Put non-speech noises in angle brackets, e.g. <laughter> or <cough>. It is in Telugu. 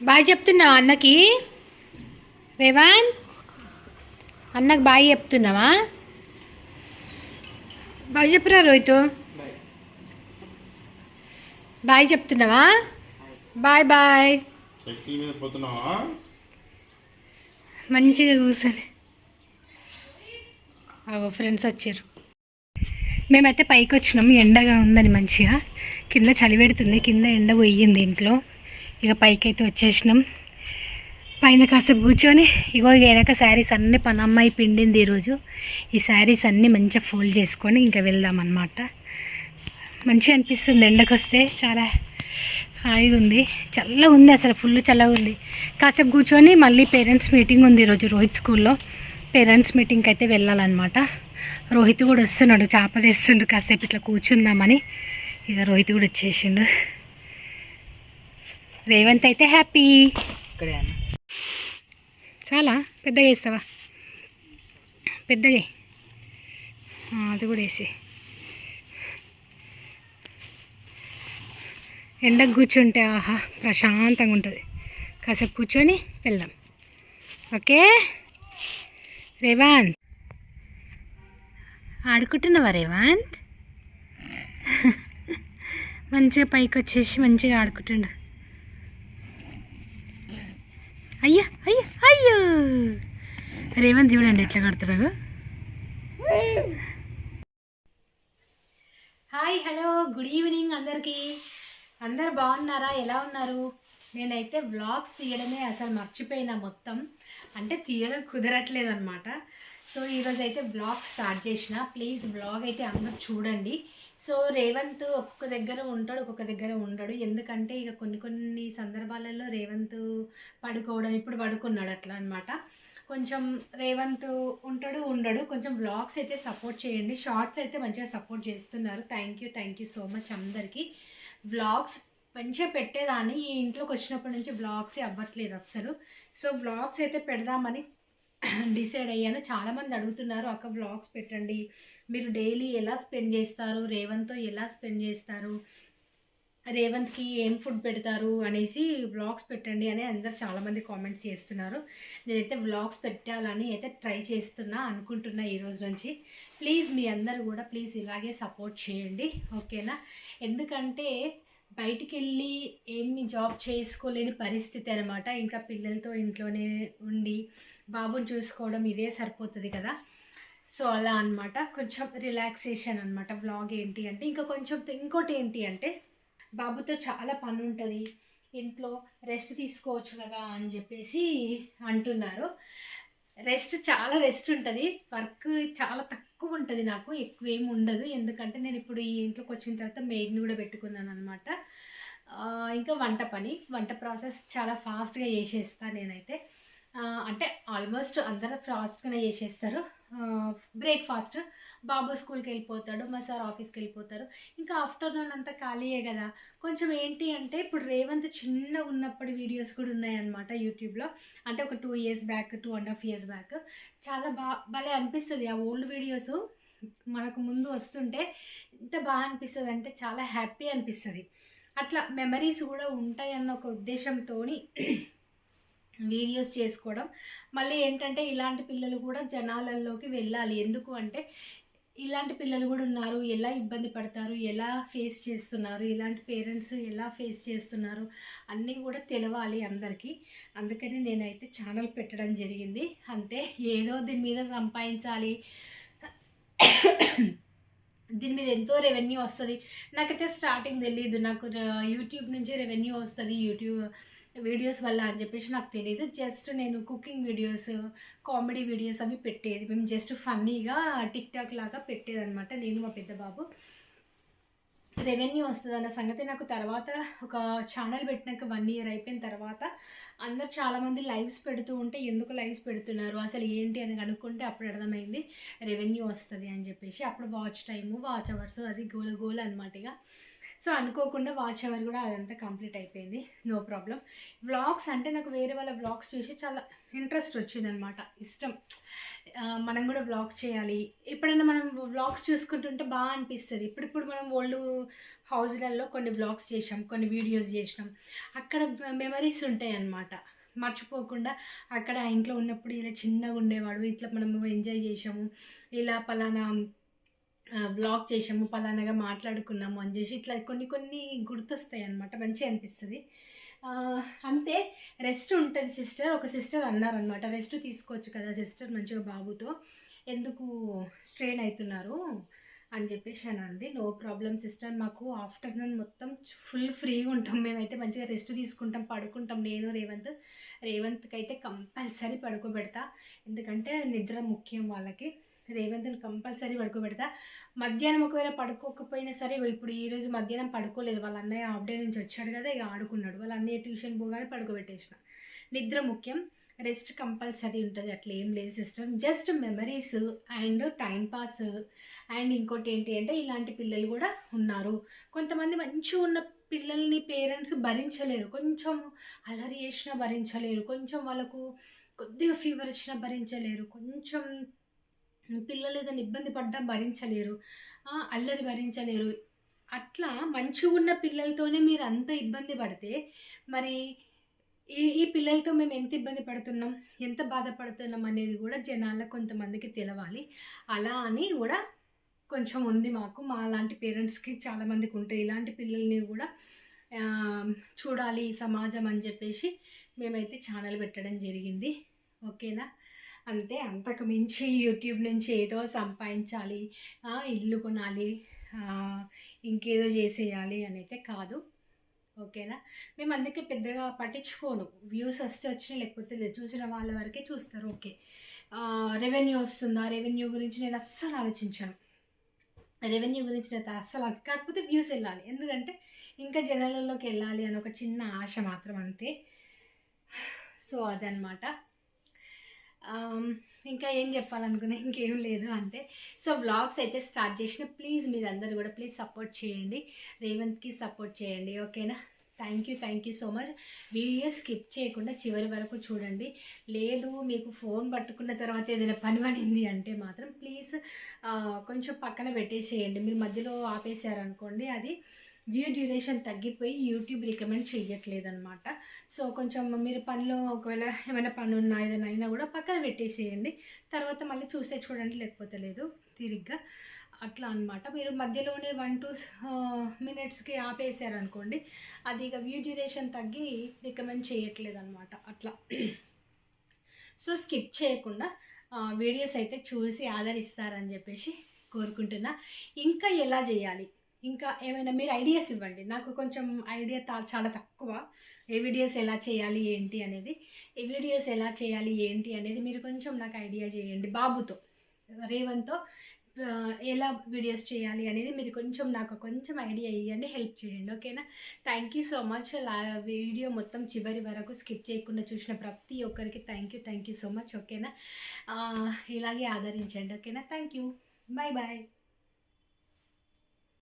బాయ్ చెప్తున్నావా అన్నకి? రేవాన్? అన్నకు బాయ్ చెప్తున్నావా? బాయ్ చెప్పురా రోహిత్. బాయ్ చెప్తున్నావా? Bye bye. మంచిగా కూర్చొని. అవో ఫ్రెండ్స్ వచ్చారు. మేమైతే పైకి వచ్చినాం ఎండగా ఉందని మంచిగా. కింద చలి పెడుతుంది కింద ఎండ పోయింది ఇంట్లో. ఇక పైకైతే వచ్చేసినాం. పైన కాసేపు కూర్చొని ఇగో వెనక శారీస్ అన్నీ పనమ్మాయి పిండింది ఈరోజు. ఈ శారీస్ అన్నీ మంచిగా ఫోల్డ్ చేసుకొని ఇంకా వెళ్దామన్నమాట మంచిగా అనిపిస్తుంది ఎండకు వస్తే చాలా హాయిగా ఉంది. చల్లగా ఉంది అసలు ఫుల్ చల్లగా ఉంది. కాసేపు కూర్చొని మళ్ళీ పేరెంట్స్ మీటింగ్ ఉంది ఈరోజు రోహిత్ స్కూల్లో. పేరెంట్స్ మీటింగ్కి అయితే వెళ్ళాలన్నమాట. రోహిత్ కూడా వస్తున్నాడు చేప తెస్తుండు కాసేపు ఇట్లా కూర్చుందామని. ఇక రోహిత్ కూడా వచ్చేసిండు. రేవంత్ అయితే హ్యాపీ. ఇక్కడే చాలా పెద్దగా వేస్తావా? పెద్దగా అది కూడా వేసి. ఎండకు కూర్చుంటే ఆహా ప్రశాంతంగా ఉంటుంది. కాసేపు కూర్చొని వెళ్దాం. ఓకే? రేవాంత్. ఆడుకుంటున్నావా రేవాంత్? <laughs> మంచిగా పైకి వచ్చేసి మంచిగా ఆడుకుంటుండు. అయ్యా అయ్యా అయ్యో. రేవంత్ చూడండి ఎట్లా కడతాడు. Hi hello. గుడ్ ఈవినింగ్ అందరికీ. అందరు బాగున్నారా? ఎలా ఉన్నారు? నేనైతే వ్లాగ్స్ తీయడమే అసలు మర్చిపోయినా మొత్తం. అంటే తీయడం కుదరట్లేదు అనమాట సో ఈరోజు అయితే బ్లాగ్ స్టార్ట్ చేసిన. ప్లీజ్ బ్లాగ్ అయితే అందరు చూడండి. సో రేవంత్ ఒక్కొక్క దగ్గర ఉంటాడు ఒక్కొక్క దగ్గర ఉండడు. ఎందుకంటే ఇక కొన్ని కొన్ని సందర్భాలలో రేవంత్ పడుకోవడం ఇప్పుడు పడుకున్నాడు అట్లా అనమాట కొంచెం రేవంత్ ఉంటాడు ఉండడు. కొంచెం బ్లాగ్స్ అయితే సపోర్ట్ చేయండి. షార్ట్స్ అయితే మంచిగా సపోర్ట్ చేస్తున్నారు. Thank you thank you so much అందరికీ. బ్లాగ్స్ మంచిగా పెట్టేదాన్ని. ఈ ఇంట్లోకి వచ్చినప్పటి నుంచి బ్లాగ్సే అవ్వట్లేదు అస్సలు. సో బ్లాగ్స్ అయితే పెడదామని డిసైడ్ అయ్యాను. చాలామంది అడుగుతున్నారు అక్క వ్లాగ్స్ పెట్టండి. మీరు డైలీ ఎలా స్పెండ్ చేస్తారు? రేవంత్తో ఎలా స్పెండ్ చేస్తారు? రేవంత్కి ఏం ఫుడ్ పెడతారు? అనేసి వ్లాగ్స్ పెట్టండి అని అందరు చాలామంది కామెంట్స్ చేస్తున్నారు. నేనైతే వ్లాగ్స్ పెట్టాలని అయితే ట్రై చేస్తున్నా అనుకుంటున్నా ఈరోజు నుంచి. ప్లీజ్ మీ అందరు కూడా ప్లీజ్ ఇలాగే సపోర్ట్ చేయండి. ఓకేనా? ఎందుకంటే బయటికి వెళ్ళి ఏమి జాబ్ చేసుకోలేని పరిస్థితి అనమాట ఇంకా పిల్లలతో ఇంట్లోనే ఉండి బాబుని చూసుకోవడం ఇదే సరిపోతుంది కదా. సో అలా అన్నమాట. కొంచెం రిలాక్సేషన్ అనమాట వ్లాగ్ ఏంటి అంటే. ఇంకా కొంచెం ఇంకోటి ఏంటి అంటే బాబుతో చాలా పని ఉంటుంది ఇంట్లో రెస్ట్ తీసుకోవచ్చు కదా అని చెప్పేసి అంటున్నారు. రెస్ట్ చాలా రెస్ట్ ఉంటుంది. వర్క్ చాలా తక్కువ ఉంటుంది నాకు. ఎక్కువ ఏమి ఉండదు. ఎందుకంటే నేను ఇప్పుడు ఈ ఇంట్లోకి వచ్చిన తర్వాత మెయిడ్ని కూడా పెట్టుకున్నాను అనమాట ఇంకా వంట పని. వంట ప్రాసెస్ చాలా ఫాస్ట్గా చేసేస్తాను నేనైతే. అంటే ఆల్మోస్ట్ అందరూ ఫాస్ట్గానే చేసేస్తారు. బ్రేక్ఫాస్ట్. బాబు స్కూల్కి వెళ్ళిపోతాడు మా సార్ ఆఫీస్కి వెళ్ళిపోతారు. ఇంకా ఆఫ్టర్నూన్ అంతా ఖాళీయే కదా. కొంచెం ఏంటి అంటే ఇప్పుడు రేవంత్ చిన్న ఉన్నప్పటి వీడియోస్ కూడా ఉన్నాయన్నమాట యూట్యూబ్లో. అంటే ఒక two years back two and half years back. చాలా బా భలే అనిపిస్తుంది. ఆ ఓల్డ్ వీడియోస్ మనకు ముందు వస్తుంటే ఎంత బాగా అనిపిస్తుంది అంటే చాలా హ్యాపీ అనిపిస్తుంది. అట్లా మెమరీస్ కూడా ఉంటాయన్న ఒక ఉద్దేశంతో వీడియోస్ చేసుకోవడం. మళ్ళీ ఏంటంటే ఇలాంటి పిల్లలు కూడా జనాలలోకి వెళ్ళాలి. ఎందుకు అంటే ఇలాంటి పిల్లలు కూడా ఉన్నారు. ఎలా ఇబ్బంది పడతారు? ఎలా ఫేస్ చేస్తున్నారు? ఇలాంటి పేరెంట్స్ ఎలా ఫేస్ చేస్తున్నారు? అన్నీ కూడా తెలవాలి అందరికీ. అందుకని నేనైతే ఛానల్ పెట్టడం జరిగింది. అంతే. ఏదో దీని మీద సంపాదించాలి. దీని మీద ఎంతో రెవెన్యూ వస్తుంది. నాకైతే స్టార్టింగ్ తెలియదు నాకు యూట్యూబ్ నుంచి రెవెన్యూ వస్తుంది. యూట్యూబ్ వీడియోస్ వల్ల అని చెప్పేసి నాకు తెలియదు జస్ట్ నేను కుకింగ్ వీడియోస్ కామెడీ వీడియోస్ అవి పెట్టేది. మేము జస్ట్ ఫన్నీగా టిక్ టాక్ లాగా పెట్టేదనమాట నేను మా పెద్ద బాబు. రెవెన్యూ వస్తుంది అన్న సంగతి నాకు తర్వాత ఒక ఛానల్ పెట్టినాక వన్ ఇయర్ అయిపోయిన తర్వాత అందరు చాలామంది లైవ్స్ పెడుతూ ఉంటే ఎందుకు లైవ్స్ పెడుతున్నారు? అసలు ఏంటి అని కనుక్కుంటే అప్పుడు అర్థమైంది రెవెన్యూ వస్తుంది అని చెప్పేసి. అప్పుడు వాచ్ టైము వాచ్ అవర్స్ అది గోల గోల అనమాట ఇక. సో అనుకోకుండా వాచ్ అవర్ కూడా అదంతా కంప్లీట్ అయిపోయింది. నో ప్రాబ్లం వ్లాగ్స్ అంటే నాకు వేరే వాళ్ళ వ్లాగ్స్ చూసి చాలా ఇంట్రెస్ట్ వచ్చిందనమాట ఇష్టం. మనం కూడా వ్లాగ్స్ చేయాలి. ఎప్పుడైనా మనం వ్లాగ్స్ చూసుకుంటుంటే బాగా అనిపిస్తుంది. ఇప్పుడిప్పుడు మనం ఓల్డ్ హౌస్లలో కొన్ని వ్లాగ్స్ చేసాం కొన్ని వీడియోస్ చేసినాం. అక్కడ మెమరీస్ ఉంటాయి అన్నమాట మర్చిపోకుండా అక్కడ ఆ ఇంట్లో ఉన్నప్పుడు ఇలా చిన్నగా ఉండేవాడు. ఇట్లా మనము ఎంజాయ్ చేసాము ఇలా పలానా బ్లాగ్ చేసాము పలానాగా మాట్లాడుకున్నాము అని చేసి ఇట్లా కొన్ని కొన్ని గుర్తొస్తాయి అనమాట మంచిగా అనిపిస్తుంది. అంతే రెస్ట్ ఉంటుంది సిస్టర్ ఒక సిస్టర్ అన్నారనమాట రెస్ట్ తీసుకోవచ్చు కదా సిస్టర్ మంచిగా బాబుతో ఎందుకు స్ట్రెయిన్ అవుతున్నారు అని చెప్పేసి అని అంది. నో ప్రాబ్లం సిస్టర్ మాకు ఆఫ్టర్నూన్ మొత్తం ఫుల్ ఫ్రీగా ఉంటాం మేమైతే మంచిగా రెస్ట్ తీసుకుంటాం పడుకుంటాం నేను రేవంత్ రేవంత్కి అయితే కంపల్సరీ పడుకోబెడతా ఎందుకంటే నిద్ర ముఖ్యం వాళ్ళకి. రేవంత్ని కంపల్సరీ పడుకోబెడతా. మధ్యాహ్నం ఒకవేళ పడుకోకపోయినా సరే ఇప్పుడు ఈ రోజు మధ్యాహ్నం పడుకోలేదు. వాళ్ళ అన్నయ్య హాఫ్ డే నుంచి వచ్చాడు కదా ఇక ఆడుకున్నాడు. వాళ్ళ అన్నయ్య ట్యూషన్ పోగానే పడుకోబెట్టేసిన. నిద్ర ముఖ్యం రెస్ట్ కంపల్సరీ ఉంటుంది. అట్లా ఏం లేదు system just memories and time pass. And ఇంకోటి ఏంటి అంటే ఇలాంటి పిల్లలు కూడా ఉన్నారు. కొంతమంది మంచిగా ఉన్న పిల్లల్ని పేరెంట్స్ భరించలేరు. కొంచెం అలరి చేసినా భరించలేరు. కొంచెం వాళ్ళకు కొద్దిగా ఫీవర్ వచ్చినా భరించలేరు. కొంచెం పిల్లలు ఏదైనా ఇబ్బంది పడ్డా భరించలేరు. అల్లరి భరించలేరు. అట్లా మంచిగా ఉన్న పిల్లలతోనే మీరు అంత ఇబ్బంది పడితే మరి ఈ ఈ పిల్లలతో మేము ఎంత ఇబ్బంది పడుతున్నాం? ఎంత బాధపడుతున్నాం అనేది కూడా జనాల్లో కొంతమందికి తెలవాలి. అలా అని కూడా కొంచెం ఉంది మాకు. మా లాంటి పేరెంట్స్కి చాలామందికి ఉంటాయి. ఇలాంటి పిల్లల్ని కూడా చూడాలి సమాజం అని చెప్పేసి మేమైతే ఛానల్ పెట్టడం జరిగింది. ఓకేనా? అంతే అంతకు మించి యూట్యూబ్ నుంచి ఏదో సంపాదించాలి ఇల్లు కొనాలి ఇంకేదో చేసేయాలి అని అయితే కాదు. ఓకేనా? మేము అందుకే పెద్దగా పట్టించుకోను. వ్యూస్ వస్తే వచ్చినా లేకపోతే లేదు చూసిన వాళ్ళ వరకే చూస్తారు ఓకే. రెవెన్యూ వస్తుందా? రెవెన్యూ గురించి నేను అస్సలు ఆలోచించాను. రెవెన్యూ గురించి నేను అస్సలు కాకపోతే వ్యూస్ వెళ్ళాలి. ఎందుకంటే ఇంకా జనాలలోకి వెళ్ళాలి అని ఒక చిన్న ఆశ మాత్రం అంతే. సో అదనమాట ఇంకా ఏం చెప్పాలనుకున్నా ఇంకేం లేదు అంటే సో వ్లాగ్స్ అయితే స్టార్ట్ చేసిన ప్లీజ్ మీరందరూ కూడా ప్లీజ్ సపోర్ట్ చేయండి. రేవంత్కి సపోర్ట్ చేయండి ఓకేనా thank you thank you so much video skip చేయకుండా చివరి వరకు చూడండి. లేదు మీకు ఫోన్ పట్టుకున్న తర్వాత ఏదైనా పని పడింది అంటే మాత్రం ప్లీజ్ కొంచెం పక్కన పెట్టేసేయండి. మీరు మధ్యలో ఆపేసారనుకోండి అది వ్యూ డ్యూరేషన్ తగ్గిపోయి యూట్యూబ్ రికమెండ్ చేయట్లేదు అనమాట సో కొంచెం మీరు పనిలో ఒకవేళ ఏమైనా పని ఉన్నా ఏదైనా అయినా కూడా పక్కన పెట్టేసేయండి. తర్వాత మళ్ళీ చూస్తే చూడండి లేకపోతే లేదు తిరిగ్గా. అట్లా అన్నమాట. మీరు మధ్యలోనే వన్ టూ మినిట్స్కి ఆపేసారనుకోండి అది ఇక వ్యూ డ్యూరేషన్ తగ్గి రికమెండ్ చేయట్లేదు అనమాట అట్లా. సో స్కిప్ చేయకుండా వీడియోస్ అయితే చూసి ఆదరిస్తారని చెప్పేసి కోరుకుంటున్నా. ఇంకా ఎలా చేయాలి? ఇంకా ఏమైనా మీరు ఐడియాస్ ఇవ్వండి. నాకు కొంచెం ఐడియా చాలా తక్కువ. ఏ వీడియోస్ ఎలా చేయాలి ఏంటి అనేది. ఏ వీడియోస్ ఎలా చేయాలి ఏంటి అనేది మీరు కొంచెం నాకు ఐడియా చేయండి. బాబుతో రేవంత్తో ఎలా వీడియోస్ చేయాలి అనేది మీరు కొంచెం నాకు కొంచెం ఐడియా ఇవ్వండి హెల్ప్ చేయండి. ఓకేనా? Thank you so much. Law video మొత్తం చివరి వరకు స్కిప్ చేయకుండా చూసిన ప్రతి ఒక్కరికి thank you thank you so much. ఓకేనా? ఇలాగే ఆదరించండి. ఓకేనా? Thank you. Bye bye